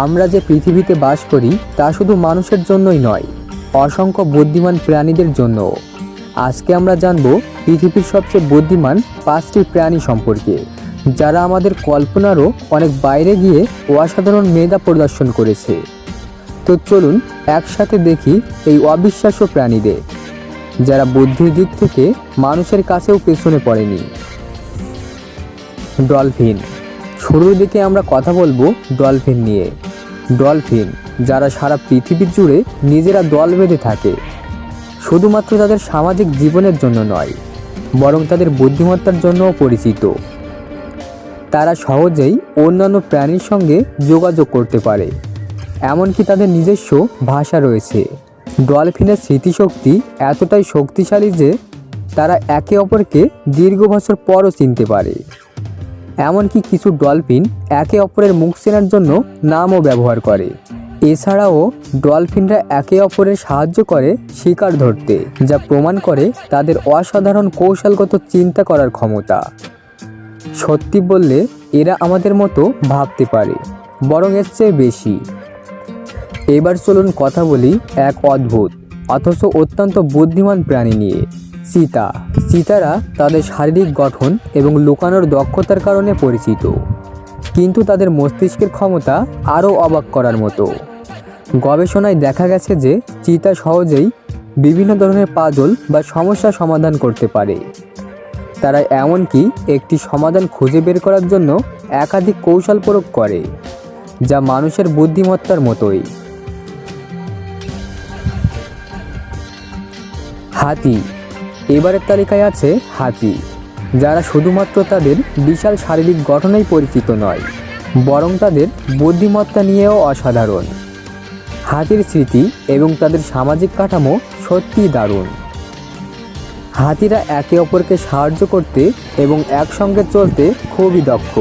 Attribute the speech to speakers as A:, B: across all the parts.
A: আমরা যে পৃথিবীতে বাস করি, তা শুধু মানুষের জন্যই নয়, অসংখ্য বুদ্ধিমান প্রাণীদের জন্য আজকে আমরা জানব পৃথিবীর সবচেয়ে বুদ্ধিমান পাঁচটি প্রাণী সম্পর্কে, যারা আমাদের কল্পনারও অনেক বাইরে গিয়ে অসাধারণ মেধা প্রদর্শন করেছে। তো চলুন একসাথে দেখি এই অবিশ্বাস্য প্রাণীদের, যারা বুদ্ধির দিক থেকে মানুষের কাছেও পেছনে পড়েনি। ডলফিন, শুরুর দিকে আমরা কথা বলব ডলফিন নিয়ে। ডলফিন, যারা সারা পৃথিবী জুড়ে নিজেরা দল বেঁধে থাকে। শুধুমাত্র তাদের সামাজিক জীবনের জন্য নয়, বরং তাদের বুদ্ধিমত্তার জন্যও পরিচিত। তারা সহজেই অন্যান্য প্রাণীর সঙ্গে যোগাযোগ করতে পারে, এমনকি তাদের নিজস্ব ভাষা রয়েছে। ডলফিনের স্মৃতিশক্তি এতটাই শক্তিশালী যে, তারা একে অপরকে দীর্ঘ বছর পরও চিনতে পারে। এমনকি কিছু ডলফিন একে অপরের মুখ চেনার জন্য নামও ব্যবহার করে। এছাড়াও, ডলফিনরা একে অপরের সাহায্য করে শিকার ধরতে, যা প্রমাণ করে তাদের অসাধারণ কৌশলগত চিন্তা করার ক্ষমতা। সত্যি বললে, এরা আমাদের মতো ভাবতে পারে, বরং এর চেয়ে বেশি। এবার চলুন কথা বলি এক অদ্ভুত, অথচ অত্যন্ত বুদ্ধিমান প্রাণী নিয়ে, চিতা। চিতারা তাদের শারীরিক গঠন এবং লুকানোর দক্ষতার কারণে পরিচিত। কিন্তু তাদের মস্তিষ্কের ক্ষমতা আরও অবাক করার মতো। গবেষণায় দেখা গেছে যে চিতা সহজেই বিভিন্ন ধরনের পাজল বা সমস্যা সমাধান করতে পারে। তারা এমনকি একটি সমাধান খুঁজে বের করার জন্য একাধিক কৌশল প্রয়োগ করে, যা মানুষের বুদ্ধিমত্তার মতোই। হাতি এবারের তালিকায় আছে হাতি, যারা শুধুমাত্র তাদের বিশাল শারীরিক গঠনেই পরিচিত নয়, বরং তাদের বুদ্ধিমত্তা নিয়েও অসাধারণ। হাতির স্মৃতি এবং তাদের সামাজিক কাঠামো সত্যিই দারুণ। হাতিরা একে অপরকে সাহায্য করতে এবং একসঙ্গে চলতে খুবই দক্ষ।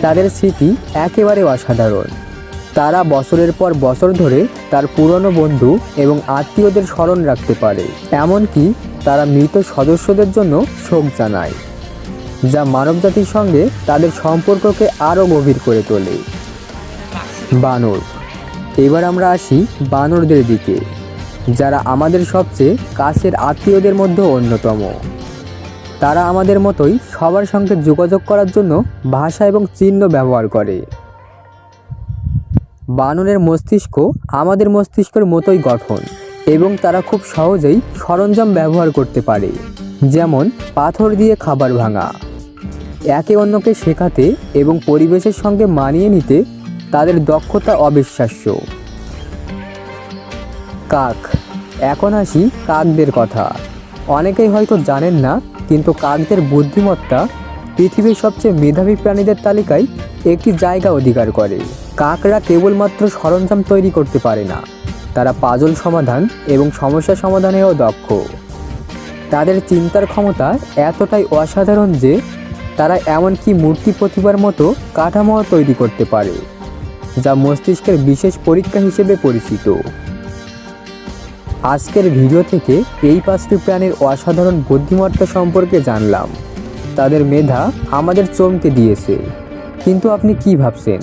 A: তাদের স্মৃতি একেবারে অসাধারণ। তারা বছরের পর বছর ধরে তার পুরনো বন্ধু এবং আত্মীয়দের স্মরণ রাখতে পারে। এমনকি তারা মৃত সদস্যদের জন্য শোক জানায়, যা মানবজাতির সঙ্গে তাদের সম্পর্ককে আরও গভীর করে তোলে। বানর। এবার আমরা আসি বানরদের দিকে, যারা আমাদের সবচেয়ে কাছের আত্মীয়দের মধ্যে অন্যতম। তারা আমাদের মতোই সবার সঙ্গে যোগাযোগ করার জন্য ভাষা এবং চিহ্ন ব্যবহার করে। বানরের মস্তিষ্ক আমাদের মস্তিষ্কের মতোই গঠন এবং তারা খুব সহজেই সরঞ্জাম ব্যবহার করতে পারে, যেমন পাথর দিয়ে খাবার ভাঙা। একে অন্যকে শেখাতে এবং পরিবেশের সঙ্গে মানিয়ে নিতে তাদের দক্ষতা অবিশ্বাস্য। কাক। এখন আসি কাকদের কথা। অনেকেই হয়তো জানেন না, কিন্তু কাকদের বুদ্ধিমত্তা পৃথিবীর সবচেয়ে মেধাবী প্রাণীদের তালিকায় একটি জায়গা অধিকার করে। কাকরা কেবলমাত্র সরঞ্জাম তৈরি করতে পারে না। তারা পাজল সমাধান এবং সমস্যা সমাধানেও দক্ষ। তাদের চিন্তার ক্ষমতা এতটাই অসাধারণ যে তারা এমনকি মূর্তি প্রতিভার মতো কাঠামো তৈরি করতে পারে, যা মস্তিষ্কের বিশেষ পরীক্ষা হিসেবে পরিচিত। আজকের ভিডিও থেকে এই পাঁচটি প্রাণীর অসাধারণ বুদ্ধিমত্তা সম্পর্কে জানলাম। তাদের মেধা আমাদের চমকে দিয়েছে। কিন্তু আপনি কি ভাবছেন?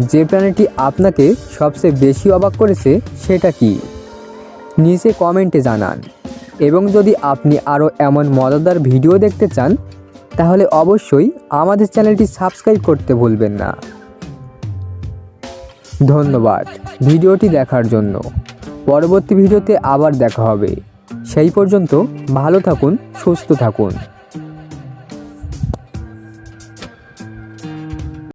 A: যে প্রাণীটি আপনাকে সবচেয়ে বেশি অবাক করেছে, সেটা কি? নিচে কমেন্টে জানান। এবং যদি আপনি আরও এমন মজাদার ভিডিও দেখতে চান, তাহলে অবশ্যই আমাদের চ্যানেলটি সাবস্ক্রাইব করতে ভুলবেন না। ধন্যবাদ ভিডিওটি দেখার জন্য। পরবর্তী ভিডিওতে আবার দেখা হবে। সেই পর্যন্ত ভালো থাকুন, সুস্থ থাকুন।